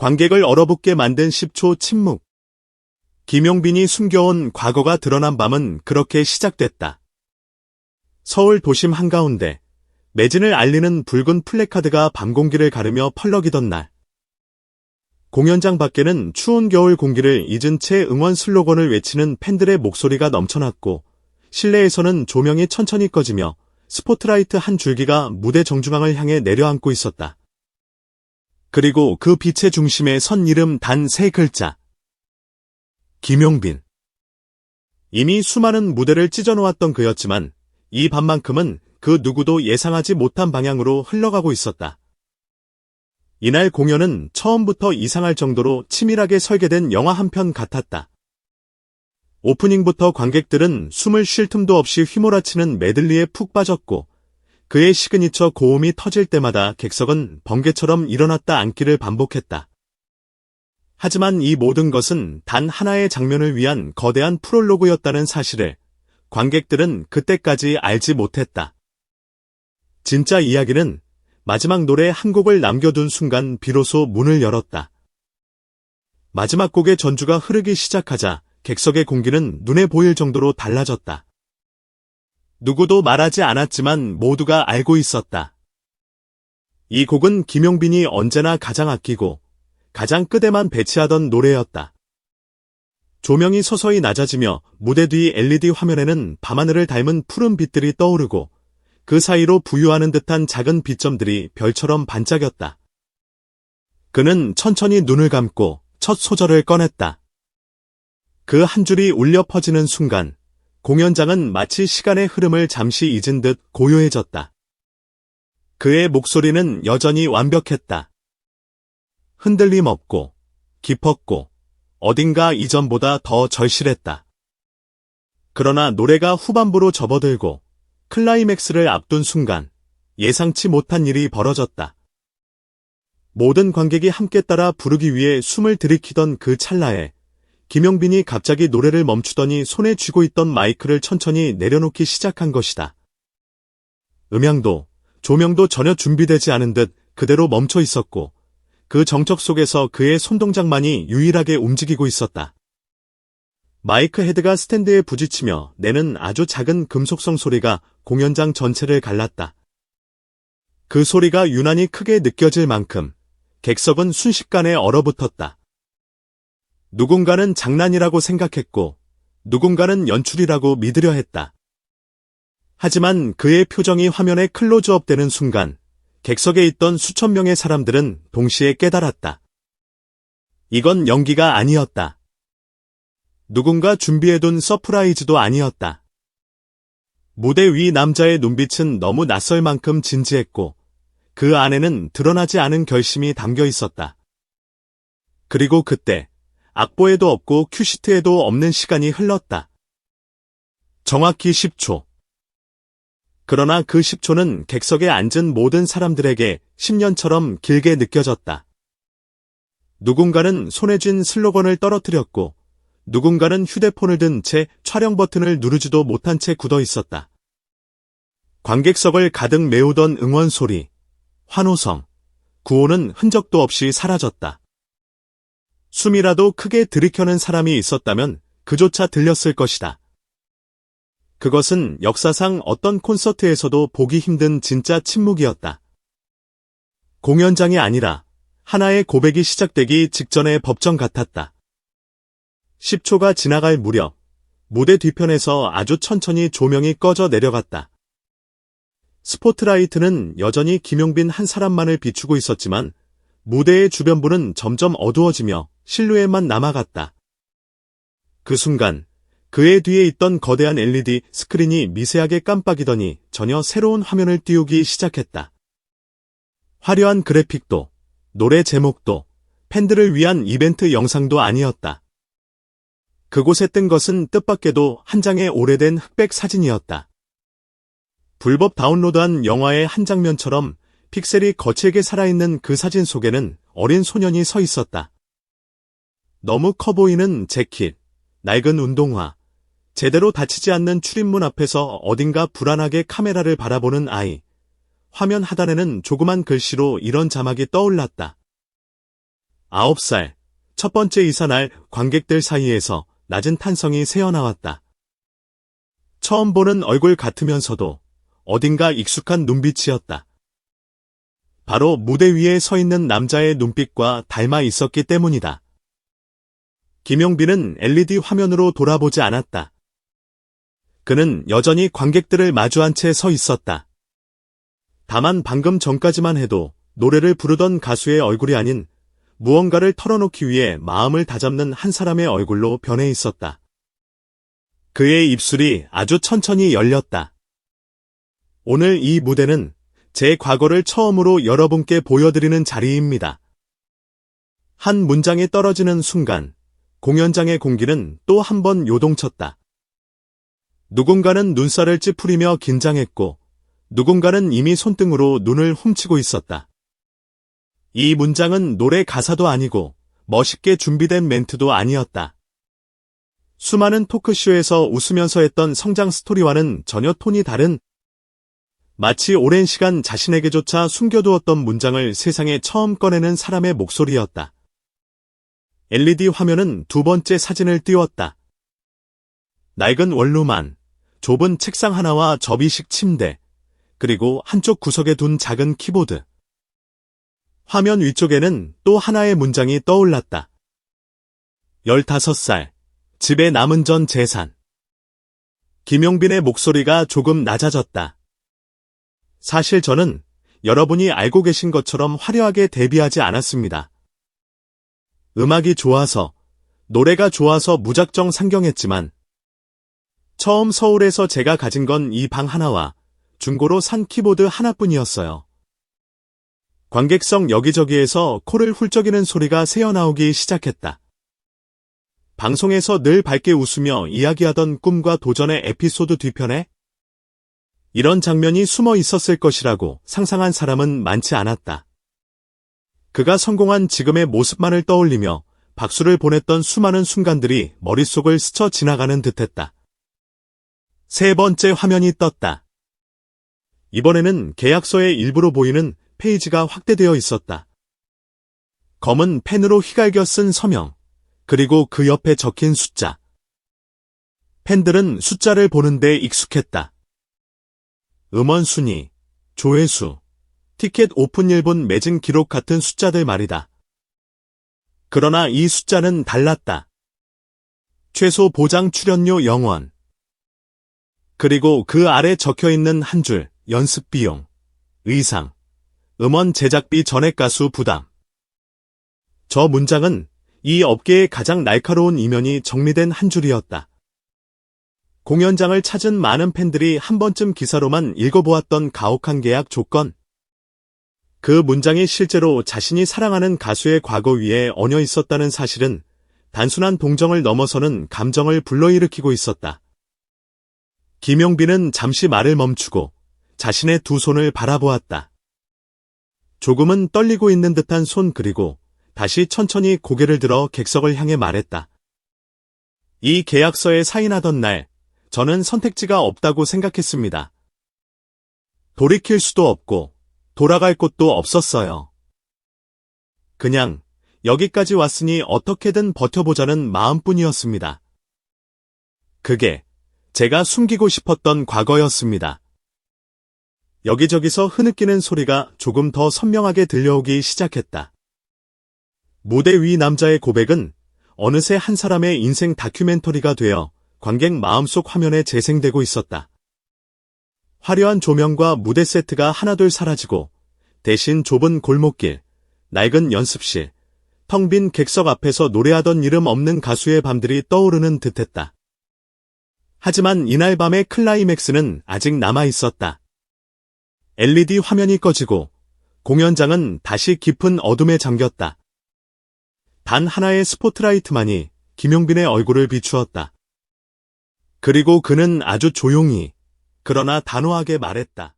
관객을 얼어붙게 만든 10초 침묵. 김용빈이 숨겨온 과거가 드러난 밤은 그렇게 시작됐다. 서울 도심 한가운데 매진을 알리는 붉은 플래카드가 밤 공기를 가르며 펄럭이던 날. 공연장 밖에는 추운 겨울 공기를 잊은 채 응원 슬로건을 외치는 팬들의 목소리가 넘쳐났고 실내에서는 조명이 천천히 꺼지며 스포트라이트 한 줄기가 무대 정중앙을 향해 내려앉고 있었다. 그리고 그 빛의 중심에 선 이름 단 세 글자. 김용빈. 이미 수많은 무대를 찢어놓았던 그였지만 이 밤만큼은 그 누구도 예상하지 못한 방향으로 흘러가고 있었다. 이날 공연은 처음부터 이상할 정도로 치밀하게 설계된 영화 한 편 같았다. 오프닝부터 관객들은 숨을 쉴 틈도 없이 휘몰아치는 메들리에 푹 빠졌고 그의 시그니처 고음이 터질 때마다 객석은 번개처럼 일어났다 앉기를 반복했다. 하지만 이 모든 것은 단 하나의 장면을 위한 거대한 프롤로그였다는 사실을 관객들은 그때까지 알지 못했다. 진짜 이야기는 마지막 노래 한 곡을 남겨둔 순간 비로소 문을 열었다. 마지막 곡의 전주가 흐르기 시작하자 객석의 공기는 눈에 보일 정도로 달라졌다. 누구도 말하지 않았지만 모두가 알고 있었다. 이 곡은 김용빈이 언제나 가장 아끼고 가장 끝에만 배치하던 노래였다. 조명이 서서히 낮아지며 무대 뒤 LED 화면에는 밤하늘을 닮은 푸른 빛들이 떠오르고 그 사이로 부유하는 듯한 작은 빛점들이 별처럼 반짝였다. 그는 천천히 눈을 감고 첫 소절을 꺼냈다. 그 한 줄이 울려 퍼지는 순간 공연장은 마치 시간의 흐름을 잠시 잊은 듯 고요해졌다. 그의 목소리는 여전히 완벽했다. 흔들림 없고 깊었고 어딘가 이전보다 더 절실했다. 그러나 노래가 후반부로 접어들고 클라이맥스를 앞둔 순간 예상치 못한 일이 벌어졌다. 모든 관객이 함께 따라 부르기 위해 숨을 들이키던 그 찰나에 김용빈이 갑자기 노래를 멈추더니 손에 쥐고 있던 마이크를 천천히 내려놓기 시작한 것이다. 음향도, 조명도 전혀 준비되지 않은 듯 그대로 멈춰 있었고, 그 정적 속에서 그의 손동작만이 유일하게 움직이고 있었다. 마이크 헤드가 스탠드에 부딪히며 내는 아주 작은 금속성 소리가 공연장 전체를 갈랐다. 그 소리가 유난히 크게 느껴질 만큼 객석은 순식간에 얼어붙었다. 누군가는 장난이라고 생각했고 누군가는 연출이라고 믿으려 했다. 하지만 그의 표정이 화면에 클로즈업 되는 순간 객석에 있던 수천 명의 사람들은 동시에 깨달았다. 이건 연기가 아니었다. 누군가 준비해둔 서프라이즈도 아니었다. 무대 위 남자의 눈빛은 너무 낯설 만큼 진지했고 그 안에는 드러나지 않은 결심이 담겨 있었다. 그리고 그때 악보에도 없고 큐시트에도 없는 시간이 흘렀다. 정확히 10초. 그러나 그 10초는 객석에 앉은 모든 사람들에게 10년처럼 길게 느껴졌다. 누군가는 손에 쥔 슬로건을 떨어뜨렸고 누군가는 휴대폰을 든 채 촬영 버튼을 누르지도 못한 채 굳어 있었다. 관객석을 가득 메우던 응원 소리, 환호성, 구호는 흔적도 없이 사라졌다. 숨이라도 크게 들이켜는 사람이 있었다면 그조차 들렸을 것이다. 그것은 역사상 어떤 콘서트에서도 보기 힘든 진짜 침묵이었다. 공연장이 아니라 하나의 고백이 시작되기 직전의 법정 같았다. 10초가 지나갈 무렵 무대 뒤편에서 아주 천천히 조명이 꺼져 내려갔다. 스포트라이트는 여전히 김용빈 한 사람만을 비추고 있었지만 무대의 주변부는 점점 어두워지며 실루엣만 남아갔다. 그 순간 그의 뒤에 있던 거대한 LED 스크린이 미세하게 깜빡이더니 전혀 새로운 화면을 띄우기 시작했다. 화려한 그래픽도, 노래 제목도, 팬들을 위한 이벤트 영상도 아니었다. 그곳에 뜬 것은 뜻밖에도 한 장의 오래된 흑백 사진이었다. 불법 다운로드한 영화의 한 장면처럼 픽셀이 거칠게 살아있는 그 사진 속에는 어린 소년이 서 있었다. 너무 커 보이는 재킷, 낡은 운동화, 제대로 닫히지 않는 출입문 앞에서 어딘가 불안하게 카메라를 바라보는 아이. 화면 하단에는 조그만 글씨로 이런 자막이 떠올랐다. 9살, 첫 번째 이사날 관객들 사이에서 낮은 탄성이 새어나왔다. 처음 보는 얼굴 같으면서도 어딘가 익숙한 눈빛이었다. 바로 무대 위에 서 있는 남자의 눈빛과 닮아 있었기 때문이다. 김용빈은 LED 화면으로 돌아보지 않았다. 그는 여전히 관객들을 마주한 채 서 있었다. 다만 방금 전까지만 해도 노래를 부르던 가수의 얼굴이 아닌 무언가를 털어놓기 위해 마음을 다잡는 한 사람의 얼굴로 변해 있었다. 그의 입술이 아주 천천히 열렸다. 오늘 이 무대는 제 과거를 처음으로 여러분께 보여드리는 자리입니다. 한 문장이 떨어지는 순간 공연장의 공기는 또 한 번 요동쳤다. 누군가는 눈살을 찌푸리며 긴장했고 누군가는 이미 손등으로 눈을 훔치고 있었다. 이 문장은 노래 가사도 아니고 멋있게 준비된 멘트도 아니었다. 수많은 토크쇼에서 웃으면서 했던 성장 스토리와는 전혀 톤이 다른 마치 오랜 시간 자신에게조차 숨겨두었던 문장을 세상에 처음 꺼내는 사람의 목소리였다. LED 화면은 두 번째 사진을 띄웠다. 낡은 원룸안, 좁은 책상 하나와 접이식 침대, 그리고 한쪽 구석에 둔 작은 키보드. 화면 위쪽에는 또 하나의 문장이 떠올랐다. 15살, 집에 남은 전 재산. 김용빈의 목소리가 조금 낮아졌다. 사실 저는 여러분이 알고 계신 것처럼 화려하게 데뷔하지 않았습니다. 음악이 좋아서, 노래가 좋아서 무작정 상경했지만, 처음 서울에서 제가 가진 건 이 방 하나와 중고로 산 키보드 하나뿐이었어요. 관객석 여기저기에서 코를 훌쩍이는 소리가 새어나오기 시작했다. 방송에서 늘 밝게 웃으며 이야기하던 꿈과 도전의 에피소드 뒤편에 이런 장면이 숨어 있었을 것이라고 상상한 사람은 많지 않았다. 그가 성공한 지금의 모습만을 떠올리며 박수를 보냈던 수많은 순간들이 머릿속을 스쳐 지나가는 듯했다. 세 번째 화면이 떴다. 이번에는 계약서의 일부로 보이는 페이지가 확대되어 있었다. 검은 펜으로 휘갈겨 쓴 서명, 그리고 그 옆에 적힌 숫자. 팬들은 숫자를 보는데 익숙했다. 음원 순위, 조회수, 티켓 오픈 일본 매진 기록 같은 숫자들 말이다. 그러나 이 숫자는 달랐다. 최소 보장 출연료 0원. 그리고 그 아래 적혀 있는 한 줄, 연습 비용, 의상, 음원 제작비 전액 가수 부담. 저 문장은 이 업계의 가장 날카로운 이면이 정리된 한 줄이었다. 공연장을 찾은 많은 팬들이 한 번쯤 기사로만 읽어보았던 가혹한 계약 조건. 그 문장이 실제로 자신이 사랑하는 가수의 과거 위에 얹어 있었다는 사실은 단순한 동정을 넘어서는 감정을 불러일으키고 있었다. 김용빈은 잠시 말을 멈추고 자신의 두 손을 바라보았다. 조금은 떨리고 있는 듯한 손 그리고 다시 천천히 고개를 들어 객석을 향해 말했다. 이 계약서에 사인하던 날, 저는 선택지가 없다고 생각했습니다. 돌이킬 수도 없고, 돌아갈 곳도 없었어요. 그냥, 여기까지 왔으니 어떻게든 버텨보자는 마음뿐이었습니다. 그게, 제가 숨기고 싶었던 과거였습니다. 여기저기서 흐느끼는 소리가 조금 더 선명하게 들려오기 시작했다. 무대 위 남자의 고백은 어느새 한 사람의 인생 다큐멘터리가 되어 관객 마음속 화면에 재생되고 있었다. 화려한 조명과 무대 세트가 하나둘 사라지고 대신 좁은 골목길, 낡은 연습실, 텅 빈 객석 앞에서 노래하던 이름 없는 가수의 밤들이 떠오르는 듯했다. 하지만 이날 밤의 클라이맥스는 아직 남아 있었다. LED 화면이 꺼지고 공연장은 다시 깊은 어둠에 잠겼다. 단 하나의 스포트라이트만이 김용빈의 얼굴을 비추었다. 그리고 그는 아주 조용히, 그러나 단호하게 말했다.